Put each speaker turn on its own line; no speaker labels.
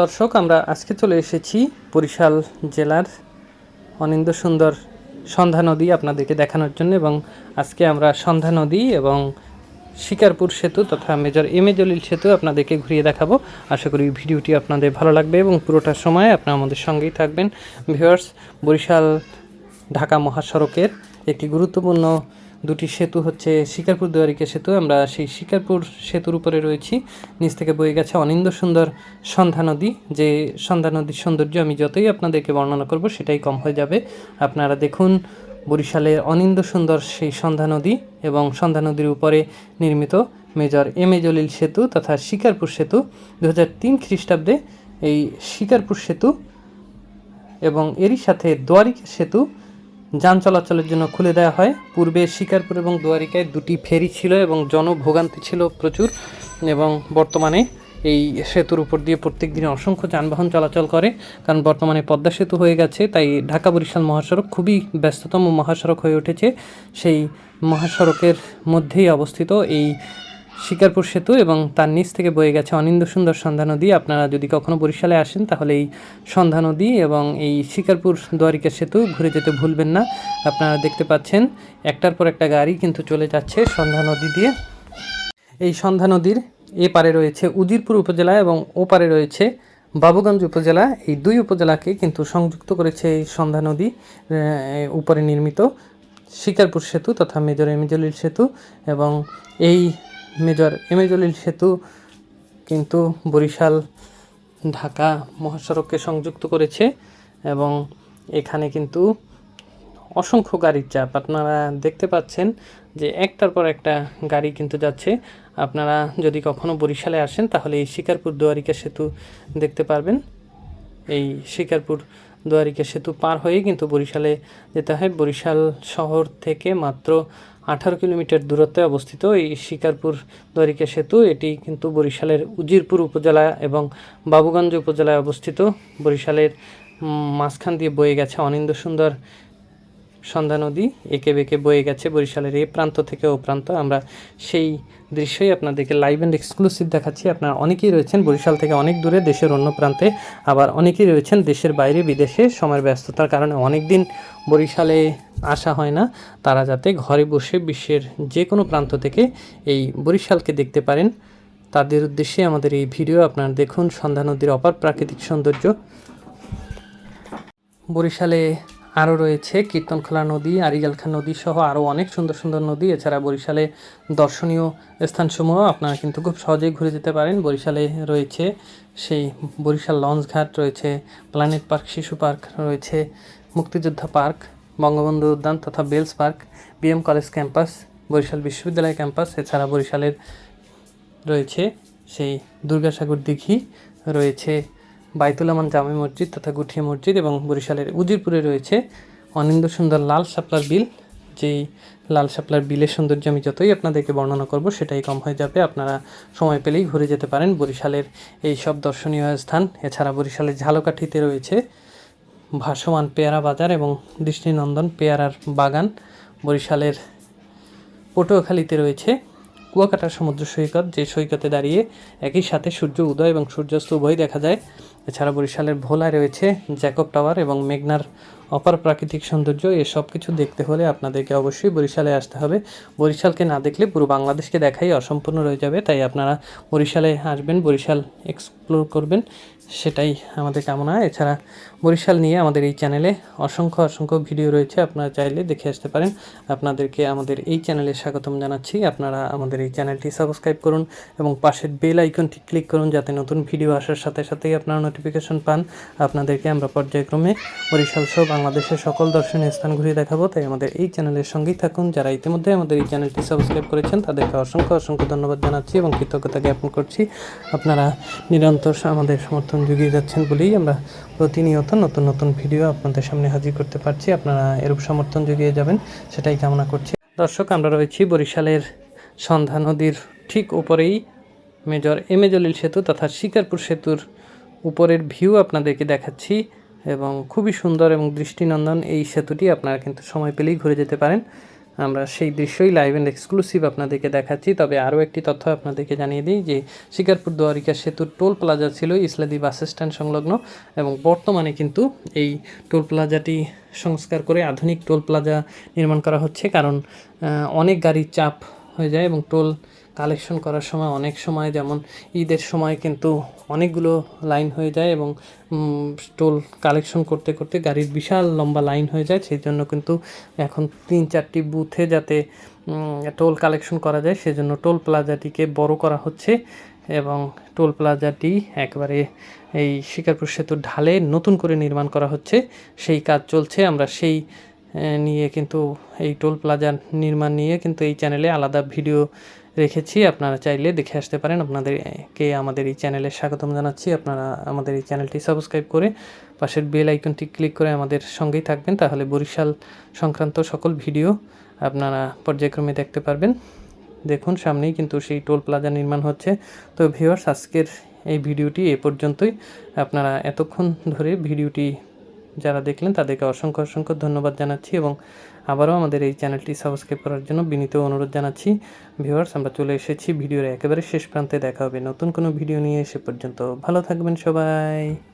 দর্শক, আমরা আজকে চলে এসেছি বরিশাল জেলার অনিন্দ সুন্দর সন্ধ্যা নদী আপনাদেরকে দেখানোর জন্য এবং আজকে আমরা সন্ধ্যা নদী এবং শিকারপুর সেতু তথা মেজর এম এ জলিল সেতু আপনাদেরকে ঘুরিয়ে দেখাবো। আশা করি ভিডিওটি আপনাদের ভালো লাগবে এবং পুরোটার সময় আপনারা আমাদের সঙ্গেই থাকবেন। ভিউয়ার্স, বরিশাল ঢাকা মহাসড়কের একটি গুরুত্বপূর্ণ দুটি সেতু হচ্ছে শিকারপুর দুয়ারিকা সেতু। আমরা সেই শিকারপুর সেতুর উপরে রয়েছি। নিচ থেকে বয়ে গেছে অনিন্দ সুন্দর সন্ধ্যা নদী। যে সন্ধ্যা নদীর সৌন্দর্য আমি যতই আপনাদেরকে বর্ণনা করব, সেটাই কম হয়ে যাবে। আপনারা দেখুন বরিশালের অনিন্দ সুন্দর সেই সন্ধ্যা নদী এবং সন্ধ্যা নদীর উপরে নির্মিত মেজর এম এ জলিল সেতু তথা শিকারপুর সেতু। দু হাজার তিন খ্রিস্টাব্দে এই শিকারপুর সেতু এবং এরই সাথে দোয়ারিকা সেতু যান চলাচলের জন্য খুলে দেওয়া হয়। পূর্বে শিকারপুর এবং দুয়ারিকায় দুটি ফেরি ছিল এবং জনভোগান্তি ছিল প্রচুর এবং বর্তমানে এই সেতুর উপর দিয়ে প্রত্যেক দিনে অসংখ্য যানবাহন চলাচল করে। কারণ বর্তমানে পদ্মা সেতু হয়ে গেছে, তাই ঢাকা বরিশাল মহাসড়ক খুবই ব্যস্ততম মহাসড়ক হয়ে উঠেছে। সেই মহাসড়কের মধ্যেই অবস্থিত এই শিকারপুর সেতু এবং তার নিচ থেকে বয়ে গেছে অনিন্দ সুন্দর সন্ধ্যা নদী। আপনারা যদি কখনও বরিশালে আসেন, তাহলে এই সন্ধ্যা নদী এবং এই শিকারপুর দ্বারিকা সেতু ঘুরে যেতে ভুলবেন না। আপনারা দেখতে পাচ্ছেন, একটার পর একটা গাড়ি কিন্তু চলে যাচ্ছে সন্ধ্যা নদী দিয়ে। এই সন্ধ্যা নদীর এ পারে রয়েছে উজিরপুর উপজেলা এবং ও পারে রয়েছে বাবুগঞ্জ উপজেলা। এই দুই উপজেলাকে কিন্তু সংযুক্ত করেছে এই সন্ধ্যা নদী উপরে নির্মিত শিকারপুর সেতু তথা মেজর এমিজলিল সেতু এবং এই মেজর এমিজলিল সেতু, কিন্তু বরিশাল, ঢাকা মহাসড়ককে সংযুক্ত করেছে এবং এখানে কিন্তু অসংখ্য গাড়ির চাপ। আপনারা দেখতে পাচ্ছেন যে একটার পর একটা গাড়ি কিন্তু যাচ্ছে। আপনারা যদি কখনো বরিশালে আসেন, তাহলে এই শিকারপুর দুয়ারিকা সেতু দেখতে পারবেন। এই শিকারপুর দুয়ারিকা সেতু পার হয়ে কিন্তু বরিশালে যেতে হয়। বরিশাল শহর থেকে মাত্র আঠারো কিলোমিটার দূরত্বে অবস্থিত এই শিকারপুর দরিকা সেতু। এটি কিন্তু বরিশালের উজিরপুর উপজেলা এবং বাবুগঞ্জ উপজেলায় অবস্থিত। বরিশালের মাঝখান দিয়ে বয়ে গেছে অনিন্দ সুন্দর সন্ধ্যা নদী, এঁকে বেঁকে বয়ে গেছে বরিশালের এ প্রান্ত থেকে ও প্রান্ত। আমরা সেই দৃশ্যই আপনাদেরকে লাইভ অ্যান্ড এক্সক্লুসিভ দেখাচ্ছি। আপনারা অনেকেই রয়েছেন বরিশাল থেকে অনেক দূরে, দেশের অন্য প্রান্তে। আবার অনেকেই রয়েছেন দেশের বাইরে, বিদেশে। সময়ের ব্যস্ততার কারণে অনেক দিন বরিশালে আসা হয় না। তারা যাতে ঘরে বসে বিশ্বের যে কোনো প্রান্ত থেকে এই বরিশালকে দেখতে পারেন। তাদের উদ্দেশ্যে আমাদের এই ভিডিও আপনারা দেখুন। সন্ধ্যা নদীর অপার প্রাকৃতিক সৌন্দর্য। বরিশালে আরও রয়েছে কীর্তনখোলা নদী, আরিগালখা নদী সহ আরও অনেক সুন্দর সুন্দর নদী। এছাড়া বরিশালে দর্শনীয় স্থানসমূহ আপনারা কিন্তু খুব সহজেই ঘুরে যেতে পারেন। বরিশালে রয়েছে সেই বরিশাল লঞ্চ ঘাট, রয়েছে প্ল্যানেট পার্ক, শিশু পার্ক, রয়েছে মুক্তিযোদ্ধা পার্ক, বঙ্গবন্ধু উদ্যান তথা Bells park, BM college campus, Barisal বিশ্ববিদ্যালয় ক্যাম্পাস। এছাড়া বরিশালের রয়েছে সেই দুর্গাসাগর দিঘি, রয়েছে বাইতুল আমান জামে মসজিদ তথা গুঠিয়া মসজিদ এবং বরিশালের উজিরপুরে রয়েছে অনিন্দ সুন্দর লাল শাপলার বিল। যেই লাল শাপলার বিলের সৌন্দর্য আমি যতই আপনাদেরকে বর্ণনা করব, সেটাই কম হয়ে যাবে। আপনারা সময় পেলেই ঘুরে যেতে পারেন বরিশালের এই সব দর্শনীয় স্থান। এছাড়া বরিশালের ঝালকাঠিতে রয়েছে ভাসমান পেয়ারা বাজার এবং দৃষ্টিনন্দন পেয়ারার বাগান। বরিশালের পটুয়াখালীতে রয়েছে কুয়াকাটা সমুদ্র সৈকত, যে সৈকতে দাঁড়িয়ে একই সাথে সূর্য উদয় এবং সূর্যাস্ত উভয় দেখা যায়। এছাড়া বরিশালের ভোলায় রয়েছে জ্যাকব টাওয়ার এবং মেঘনার অপার প্রাকৃতিক সৌন্দর্য। এসব কিছু দেখতে হলে আপনাদেরকে অবশ্যই বরিশালে আসতে হবে। বরিশালকে না দেখলে পুরো বাংলাদেশকে দেখাই অসম্পূর্ণ রয়ে যাবে, তাই আপনারা বরিশালে আসবেন, বরিশাল এক্সপ্লোর করবেন, সেটাই আমাদের কামনা। এছাড়া বরিশাল নিয়ে আমাদের এই চ্যানেলে অসংখ্য অসংখ্য ভিডিও রয়েছে, আপনারা চাইলে দেখে আসতে পারেন। আপনাদেরকে আমাদের এই চ্যানেলে স্বাগতম জানাচ্ছি। আপনারা আমাদের এই চ্যানেলটি সাবস্ক্রাইব করুন এবং পাশের বেল আইকনটি ক্লিক করুন, যাতে নতুন ভিডিও আসার সাথে সাথেই আপনারা নোটিফিকেশন পান, আপনাদেরকে আমরা পর্যায়ক্রমে বরিশাল সহ বাংলাদেশের সকল দর্শনীয় স্থান ঘুরিয়ে দেখাবো। তাই আমাদের এই চ্যানেলের সঙ্গেই থাকুন। যারা ইতিমধ্যে আমাদের এই চ্যানেলটি সাবস্ক্রাইব করেছেন, তাদেরকে অসংখ্য অসংখ্য ধন্যবাদ জানাচ্ছি এবং কৃতজ্ঞতা জ্ঞাপন করছি। আপনারা নিরন্তর আমাদের সমর্থন জুগিয়ে যাচ্ছেন বলেই আমরা প্রতিনিয়ত নতুন নতুন ভিডিও আপনাদের সামনে হাজির করতে পারছি। আপনারা এরূপ সমর্থন জুগিয়ে যাবেন, সেটাই কামনা করছি। দর্শক, আমরা রয়েছি বরিশালের সন্ধ্যা নদীর ঠিক উপরেই। মেজর এম এ জলিল সেতু তথা শিকারপুর সেতুর উপরের ভিউ আপনাদেরকে দেখাচ্ছি এবং খুবই সুন্দর এবং দৃষ্টিনন্দন এই সেতুটি আপনারা কিন্তু সময় পেলেই ঘুরে যেতে পারেন। আমরা সেই দৃশ্যই লাইভ অ্যান্ড এক্সক্লুসিভ আপনাদেরকে দেখাচ্ছি। তবে আরও একটি তথ্য আপনাদেরকে জানিয়ে দিই যে শিকারপুর দুয়ারিকা সেতুর টোল প্লাজা ছিল ইসলাদি বাস স্ট্যান্ড সংলগ্ন এবং বর্তমানে কিন্তু এই টোল প্লাজাটি সংস্কার করে আধুনিক টোল প্লাজা নির্মাণ করা হচ্ছে। কারণ অনেক গাড়ির চাপ হয়ে যায় এবং টোল কালেকশন করার সময় অনেক সময় যেমন ঈদের সময় কিন্তু অনেকগুলো লাইন হয়ে যায় এবং টোল কালেকশন করতে করতে গাড়ির বিশাল লম্বা লাইন হয়ে যায়। সেই জন্য কিন্তু এখন তিন চারটি বুথে যাতে টোল কালেকশন করা যায়, সেজন্য টোল প্লাজাটিকে বড় করা হচ্ছে এবং টোল প্লাজাটি একবারে এই শিকারপুর সেতুর ঢালে নতুন করে নির্মাণ করা হচ্ছে। সেই কাজ চলছে, আমরা সেই নিয়ে কিন্তু এই টোল প্লাজা নির্মাণ নিয়ে কিন্তু এই চ্যানেলে আলাদা ভিডিও রেখেছি। আপনারা চাইলে দেখে আসতে পারেন। আপনাদেরকে আমাদের এই চ্যানেলে স্বাগতম জানাচ্ছি। আপনারা আমাদের এই চ্যানেলটি সাবস্ক্রাইব করে পাশের বেল আইকনটি ক্লিক করে আমাদের সঙ্গেই থাকবেন। তাহলে বরিশাল সংক্রান্ত সকল ভিডিও আপনারা পর্যায়ক্রমে দেখতে পারবেন। দেখুন, সামনেই কিন্তু সেই টোল প্লাজা নির্মাণ হচ্ছে। তো ভিউয়ার্স আজকের এই ভিডিওটি এ পর্যন্তই। আপনারা এতক্ষণ ধরে ভিডিওটি যারা দেখলেন তাদেরকে অসংখ্য অসংখ্য ধন্যবাদ জানাচ্ছি এবং আবারও আমাদের এই চ্যানেলটি সাবস্ক্রাইব করার জন্য বিনীত অনুরোধ জানাচ্ছি। ভিউয়ার্স, আমরা চলে এসেছি ভিডিওর একেবারে শেষ প্রান্তে। দেখা হবে নতুন কোনো ভিডিও নিয়ে। এসে পর্যন্ত ভালো থাকবেন সবাই।